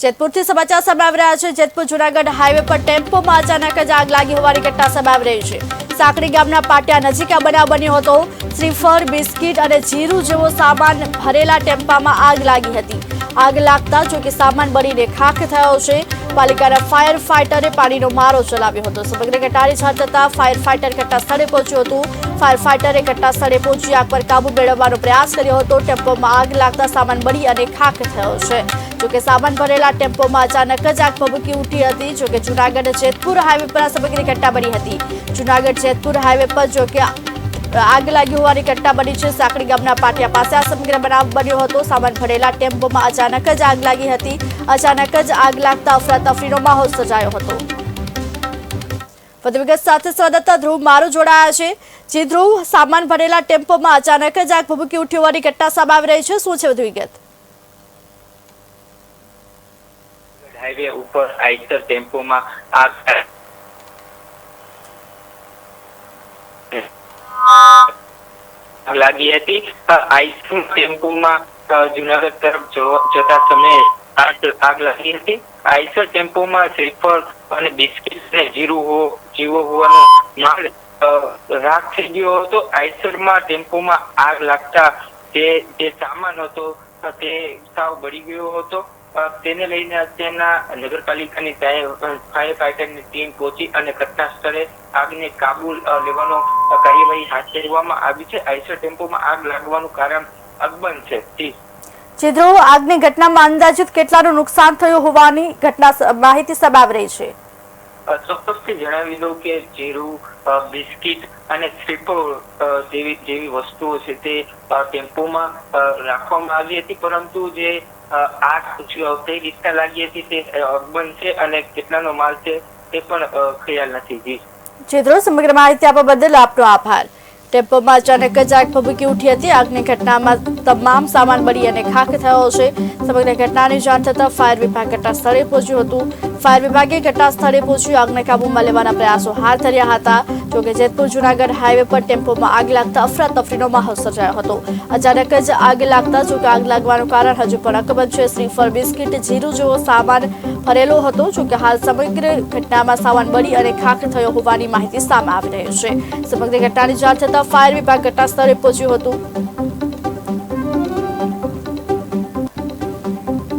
જેતપુરથી સમાચાર સંભળાવી રહ્યા છે. જેતપુર જુનાગઢ હાઈવે પર ટેમ્પોમાં અચાનક જ આગ લાગી હોવાની ઘટના સંભળાવી રહી છે. સાંકડી ગામના પાટિયા નજીક આ બનાવ બન્યો હતો. શ્રીફળ, બિસ્કિટ અને જીરું જેવો સામાન ભરેલા ટેમ્પામાં આગ લાગી હતી. આગ લાગતા જો કે સામાન બળીને ખાખ થયો છે. પાલિકાના ફાયર ફાઈટરે પાણીનો મારો ચલાવ્યો હતો. સમગ્ર ઘટનાની છાત થતાં ફાયર ફાઈટર ઘટના સ્થળે પહોંચ્યું હતું. ફાયર ફાઈટરે ઘટના સ્થળે પહોંચી આગ પર કાબુ મેળવવાનો પ્રયાસ કર્યો હતો. ટેમ્પોમાં આગ લાગતા સામાન બળી અને ખાખ થયો છે. જોકે સામાન ભરેલા ટેમ્પોમાં અચાનક જ આગ ભભૂકી ઉઠી હતી. જોકે જુનાગઢ જેતપુર હાઈવે પર આ સમગ્ર ઘટના બની હતી. જુનાગઢ જેતપુર હાઈવે પર જોકે આગ લાગી હોવાની ઘટના બની છે. સાંકડી ગામના પાટિયા પાસે આ સમગ્ર બનાવ બન્યો હતો. સામાન ભરેલા ટેમ્પોમાં અચાનક જ આગ લાગી હતી. અચાનક જ આગ લાગતા અફરાતફરીનો માહોલ સર્જાયો હતો. વધુ વિગત સાથે સંવાદદાતા ધ્રુવ મારું જોડાયા છે. જે ધ્રુવ, સામાન ભરેલા ટેમ્પોમાં અચાનક જ આગ ભભૂકી ઉઠી હોવાની ઘટના સામે આવી રહી છે. શું છે વધુ વિગત? હાઈવે ઉપર આઈસર ટેમ્પોમાં આગ આગ લાગી હતી. આઈસર ટેમ્પોમાં જુનાગઢ તરફ જતા સમયે આગ લાગી હતી. આઈસર ટેમ્પોમાં શ્રીફળ અને બિસ્કિટ અને જીરું જીવો હોવાનો માલ રાખ થઈ ગયો હતો. આઈસરમાં ટેમ્પોમાં આગ લાગતા તે જે સામાન હતો, તે સાવ બળી ગયો હતો. તેને લઈને અત્યારના નગરપાલિકાની ફાયર ફાઈટરની ટીમ પહોંચી અને ઘટના સ્થળે આગને કાબુ લેવાનો કાર્યવાહી હાથ ધરવામાં આવી છે. આઈસર ટેમ્પોમાં આગ લાગવાનું કારણ અકબંધ છે. જી. ધ્રુવ આગની ઘટનામાં અંદાજિત કેટલાનું નુકસાન થયું હોવાની ઘટના માહિતી સામે રહી છે. ચોક્કસથી જણાવી દઉં કે જીરું બિસ્કિટ અને શ્રીફળ જેવી જેવી વસ્તુઓ છે તે ટેમ્પોમાં રાખવામાં આવી હતી. પરંતુ જે આગ કઈ રીતના લાગી હતી તે અકબંધ છે અને કેટલાનો માલ છે તે પણ ખ્યાલ નથી જી. ધ્રુવ સમગ્ર માહિતી આપવા બદલ આપનો આભાર. ટેમ્પોમાં અચાનક જ આગ ભભૂકી ઉઠી હતી. આગની ઘટનામાં તમામ સામાન બળી અને ખાખ થયો છે. સમગ્ર ઘટનાની જાણ થતાં ફાયર વિભાગ ઘટના સ્થળે પહોંચ્યું હતું. ફાયર વિભાગે ઘટના સ્થળે પહોંચી આગને કાબૂમાં લેવાના પ્રયાસો હાથ ધર્યા હતા. જોકે જેતપુર, જુનાગઢ હાઈવે પર ટેમ્પોમાં આગ લાગતા અફરાતફરીનો માહોલ સર્જાયો હતો. અચાનક જ આગ લાગતા જોકે આગ લાગવાનું કારણ હજુ પણ અકબંધ છે. શ્રીફળ, બિસ્કિટ, જીરું જેવો સામાન ભરેલો હતો, જોકે હાલ સમગ્ર ઘટનામાં સામાન બળી અને ખાખ થયો હોવાની માહિતી સામે આવી રહી છે. સમગ્ર ઘટનાની જાણ થતાં ફાયર વિભાગ ઘટના સ્થળે પહોંચ્યું હતું.